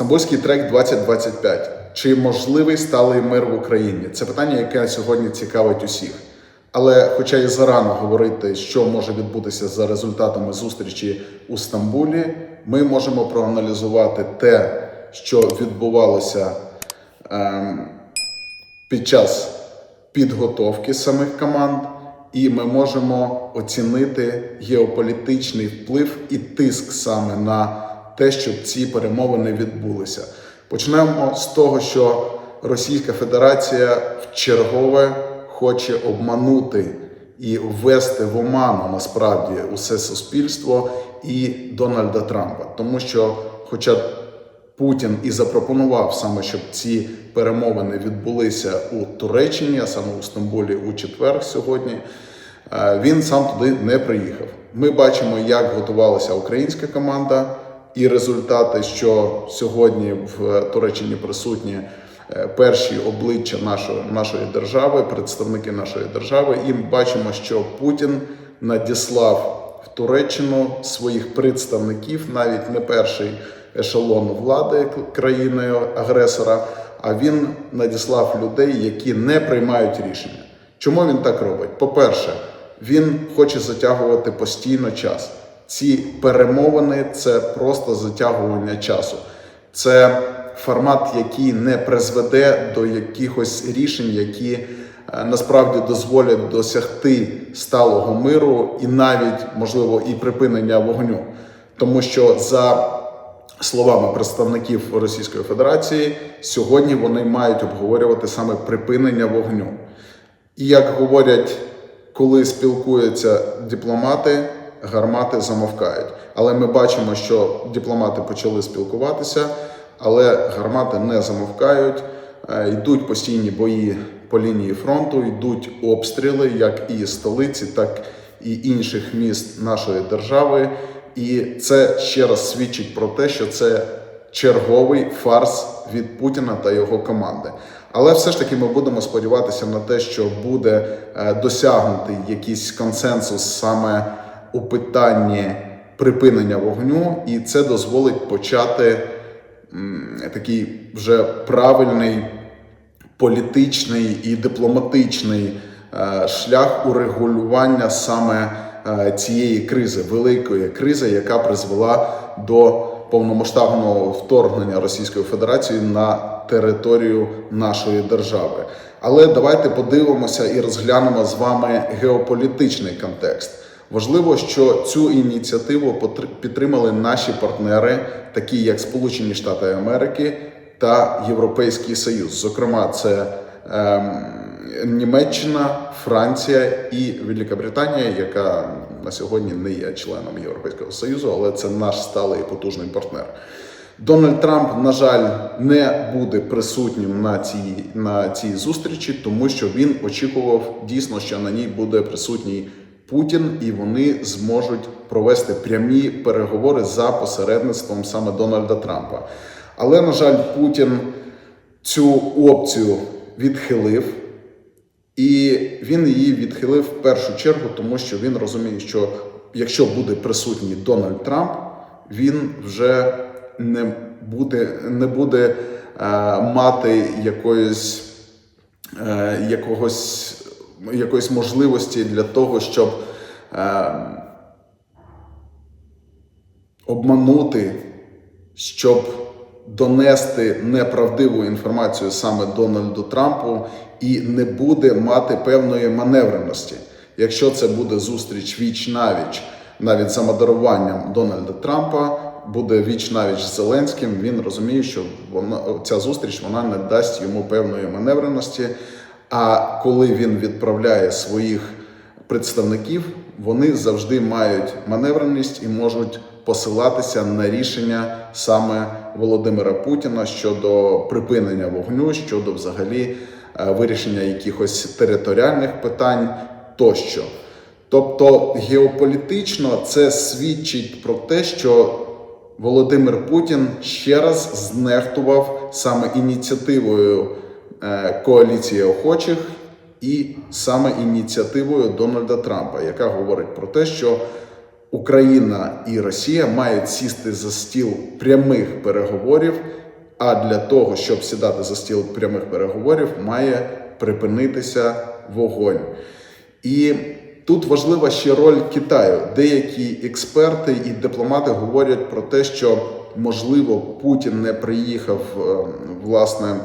Стамбульський трек 2025. Чи можливий сталий мир в Україні? Це питання, яке сьогодні цікавить усіх. Але, хоча і зарано говорити, що може відбутися за результатами зустрічі у Стамбулі, ми можемо проаналізувати те, що відбувалося ем, під час підготовки самих команд, і ми можемо оцінити геополітичний вплив і тиск саме на те, щоб ці перемовини відбулися. Почнемо з того, що Російська Федерація в чергове хоче обманути і ввести в оману насправді усе суспільство і Дональда Трампа, тому що, хоча Путін і запропонував саме, щоб ці перемовини відбулися у Туреччині, а саме у Стамбулі у четвер сьогодні. е, Він сам туди не приїхав. Ми бачимо, як готувалася українська команда, і результати, що сьогодні в Туреччині присутні е, перші обличчя нашої, нашої держави, представники нашої держави, і ми бачимо, що Путін надіслав в Туреччину своїх представників, навіть не перший ешелон влади країною агресора, а він надіслав людей, які не приймають рішення. Чому він так робить? По-перше, він хоче затягувати постійно час. Ці перемовини це просто затягування часу. Це формат, який не призведе до якихось рішень, які е, насправді дозволять досягти сталого миру і навіть можливо і припинення вогню, тому що за словами представників Російської Федерації, сьогодні вони мають обговорювати саме припинення вогню. І як говорять, коли спілкуються дипломати, гармати замовкають. Але ми бачимо, що дипломати почали спілкуватися, але гармати не замовкають. Е, Йдуть постійні бої по лінії фронту, йдуть обстріли, як і столиці, так і інших міст нашої держави. І це ще раз свідчить про те, що це черговий фарс від Путіна та його команди. Але все ж таки ми будемо сподіватися на те, що буде е, досягнутий якийсь консенсус саме у питанні припинення вогню, і це дозволить почати такий вже правильний політичний і дипломатичний е, шлях урегулювання саме е, цієї кризи, великої кризи, яка призвела до повномасштабного вторгнення Російської Федерації на територію нашої держави. Але давайте подивимося і розглянемо з вами геополітичний контекст. Важливо, що цю ініціативу підтримали наші партнери, такі як Сполучені Штати Америки та Європейський Союз. Зокрема, це ем, Німеччина, Франція і Велика Британія, яка на сьогодні не є членом Європейського Союзу, але це наш сталий і потужний партнер. Дональд Трамп, на жаль, не буде присутнім на цій, на цій зустрічі, тому що він очікував дійсно, що на ній буде присутній Путін, і вони зможуть провести прямі переговори за посередництвом саме Дональда Трампа. Але, на жаль, Путін цю опцію відхилив. І він її відхилив в першу чергу, тому що він розуміє, що якщо буде присутній Дональд Трамп, він вже не буде, не буде е, мати якоїсь, е, якогось, якоїсь можливості для того, щоб е, обманути, щоб донести неправдиву інформацію саме Дональду Трампу і не буде мати певної маневреності. Якщо це буде зустріч віч навіч, навіть за модеруванням Дональда Трампа, буде віч навіч з Зеленським, він розуміє, що вона ця зустріч вона не дасть йому певної маневреності. А коли він відправляє своїх представників, вони завжди мають маневреність і можуть посилатися на рішення саме Володимира Путіна щодо припинення вогню, щодо взагалі е, вирішення якихось територіальних питань тощо. Тобто геополітично це свідчить про те, що Володимир Путін ще раз знехтував саме ініціативою е, коаліції охочих і саме ініціативою Дональда Трампа, яка говорить про те, що Україна і Росія мають сісти за стіл прямих переговорів А для того, щоб сідати за стіл прямих переговорів, має припинитися вогонь. І тут важлива ще роль Китаю. Деякі експерти і дипломати говорять про те, що можливо Путін не приїхав е, власне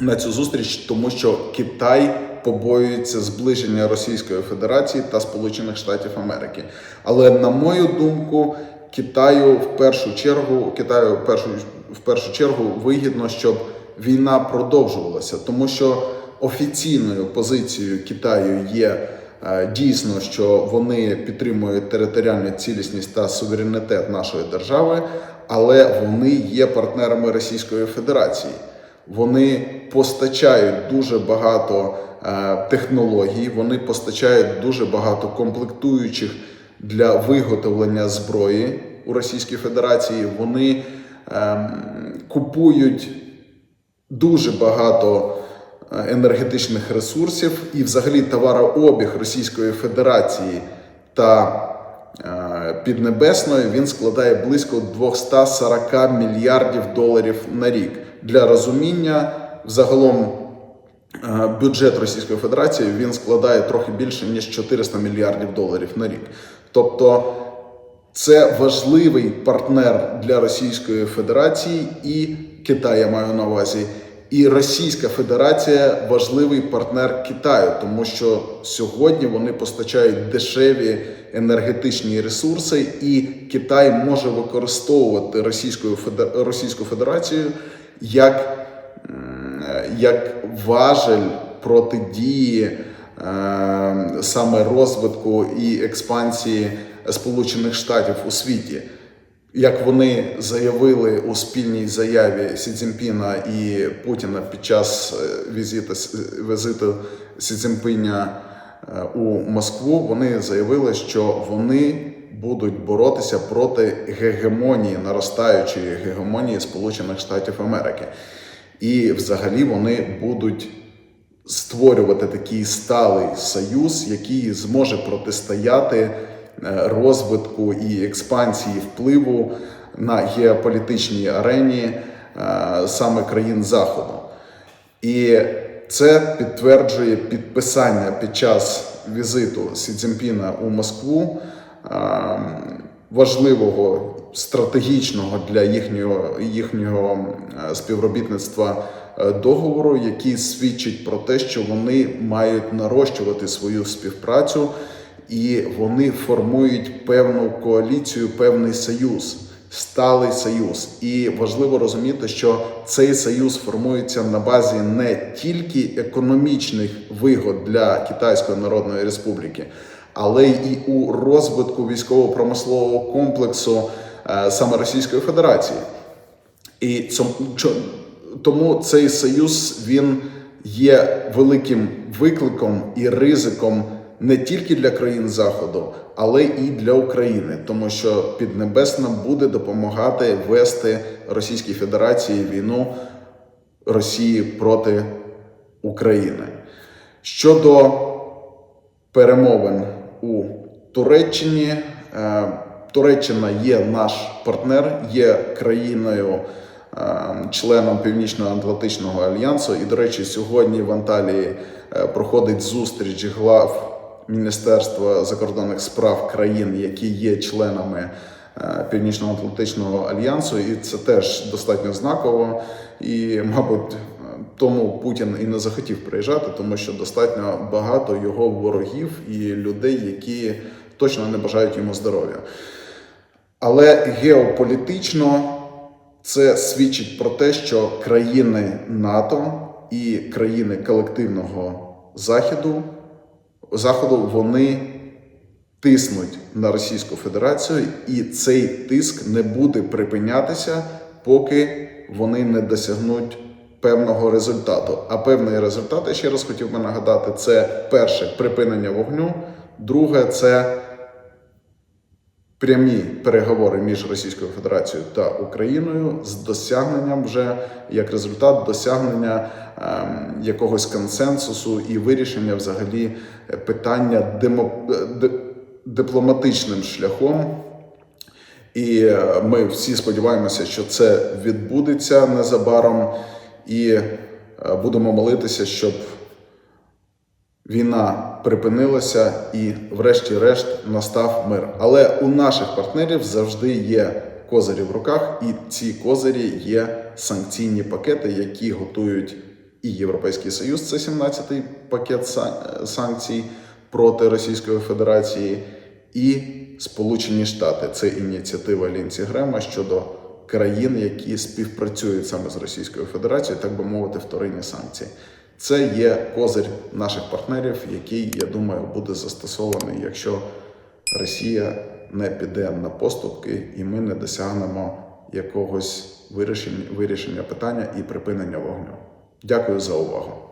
на цю зустріч, тому що Китай побоюється зближення Російської Федерації та Сполучених Штатів Америки. Але на мою думку, Китаю в першу чергу Китаю в першу в першу чергу вигідно, щоб війна продовжувалася, тому що офіційною позицією Китаю є е, дійсно, що вони підтримують територіальну цілісність та суверенітет нашої держави, але вони є партнерами Російської Федерації. Вони постачають дуже багато е, технологій, вони постачають дуже багато комплектуючих для виготовлення зброї у Російській Федерації. Вони ем, купують дуже багато е, енергетичних ресурсів і, взагалі, товарообіг Російської Федерації та е, Піднебесної він складає близько 240 мільярдів доларів на рік. Для розуміння, взагалом е, бюджет Російської Федерації він складає трохи більше ніж 400 мільярдів доларів на рік. Тобто це важливий партнер для Російської Федерації і Китай, я маю на увазі. І Російська Федерація важливий партнер Китаю, тому що сьогодні вони постачають дешеві енергетичні ресурси, і Китай може використовувати Російську Федерацію як, як важель протидії е, саме розвитку і експансії Сполучених Штатів у світі. Як вони заявили у спільній заяві Сі Цзіньпіна і Путіна під час е, візиту, візиту Сі Цзіньпіня е, у Москву, вони заявили, що вони будуть боротися проти гегемонії, наростаючої гегемонії Сполучених Штатів Америки. І взагалі вони будуть створювати такий сталий союз, який зможе протистояти е, розвитку і експансії впливу на геополітичній арені е, саме країн Заходу. І це підтверджує підписання під час візиту Сі Цзіньпіна у Москву важливого стратегічного для їхнього, їхнього е, співробітництва е, договору, який свідчить про те, що вони мають нарощувати свою співпрацю і вони формують певну коаліцію, певний союз. Сталий союз, і важливо розуміти, що цей союз формується на базі не тільки економічних вигод для Китайської Народної Республіки, але і у розвитку військово-промислового комплексу е, саме Російської Федерації. І тому цей союз він є великим викликом і ризиком не тільки для країн Заходу, але і для України, тому що Піднебесна буде допомагати вести Російській Федерації війну Росії проти України. Щодо перемовин у Туреччині. Е, Туреччина є наш партнер, є країною. е, Членом Північно-Атлантичного альянсу, і до речі, сьогодні в Анталії е, проходить зустріч глав Міністерства закордонних справ країн, які є членами Північно-Атлантичного альянсу, і це теж достатньо знаково. І, мабуть, тому Путін і не захотів приїжджати, тому що достатньо багато його ворогів і людей, які точно не бажають йому здоров'я. Але геополітично це свідчить про те, що країни НАТО і країни колективного Заходу, Заходу вони тиснуть на Російську Федерацію, і цей тиск не буде припинятися, поки вони не досягнуть певного результату. А певний результат, я ще раз хотів би нагадати, це перше припинення вогню, друге це прямі переговори між Російською Федерацією та Україною з досягненням вже як результат досягнення ем, якогось консенсусу і вирішення взагалі питання демо, д- дипломатичним шляхом. І е, ми всі сподіваємося, що це відбудеться незабаром, і е, будемо молитися, щоб війна припинилася і, врешті-решт, настав мир. Але у наших партнерів завжди є козирі в руках, і ці козирі є санкційні пакети, які готують і Європейський Союз, це 17-й пакет санкцій проти Російської Федерації, і Сполучені Штати. Це ініціатива Лінці Грема щодо країн, які співпрацюють саме з Російською Федерацією, так би мовити, вторинні санкції. Це є козир наших партнерів, який, я думаю, буде застосований, якщо Росія не піде на поступки і ми не досягнемо якогось вирішення, вирішення питання і припинення вогню. Дякую за увагу.